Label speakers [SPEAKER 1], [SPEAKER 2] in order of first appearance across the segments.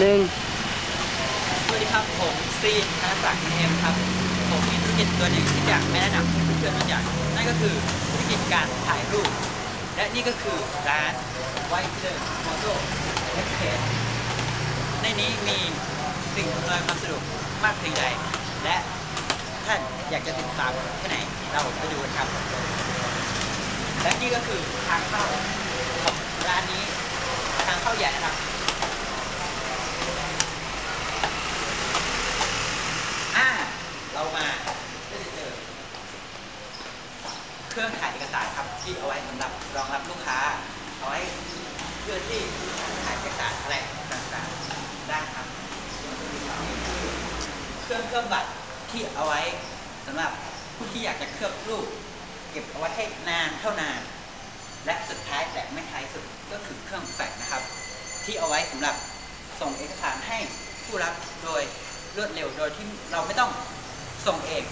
[SPEAKER 1] หนึ่ง
[SPEAKER 2] สวัสดีครับ ผมซีนธนศักดิ์เอ็มครับ ผมมีธุรกิจตัวหนึ่งที่อยากไม่แนะนำให้เพื่อนๆรู้จักนั่นก็คือธุรกิจการถ่ายรูป และนี่ก็คือร้านไวท์เดอร์มอโต้เอ็กเพสในนี้มีสิ่งอำนวยความสะดวกมากเพียงใด และท่านอยากจะติดตามแค่ไหนเราไปดูกันครับ และนี่ก็คือทางเข้าของร้านนี้ทางเข้าใหญ่นะครับ อ่า เรามาก็จะเจอ เครื่องถ่ายเอกสารครับที่เอาไว้สำหรับรองรับลูกค้าเอาไว้เพื่อที่ถ่ายเอกสารอะไรต่างๆได้ครับเครื่องเคลือบบัตรที่เอาไว้สำหรับผู้ที่อยากจะเคลือบรูป เก็บเอาไว้ให้นานเท่านาน และสุดท้ายแต่ไม่ท้ายสุดก็คือเครื่องแฟกซ์นะครับ ที่เอาไว้สำหรับส่งเอกสารให้ผู้รับโดยรวดเร็วโดยที่เราไม่ต้องส่งเอง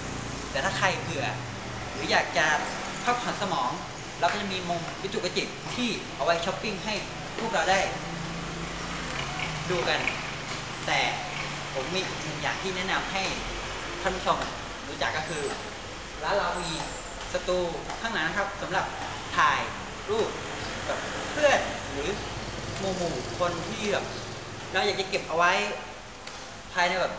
[SPEAKER 2] แต่ถ้าใครเบื่อ หรืออยากจะ พักผ่อนสมอง เราก็จะมีมุมวิจุกระจิกที่เอาไว้ช้อปปิ้งให้พวกเราได้ ดูกัน แต่ผมมีอีกหนึ่งอย่างที่แนะนำให้ท่านผู้ชมรู้จักก็คือร้านเรามีสตูข้างหลังนะครับสำหรับถ่ายรูปกับเพื่อนหรือหมู่หมู่คนที่แบบเราอยากจะเก็บเอาไว้ภายในแบบ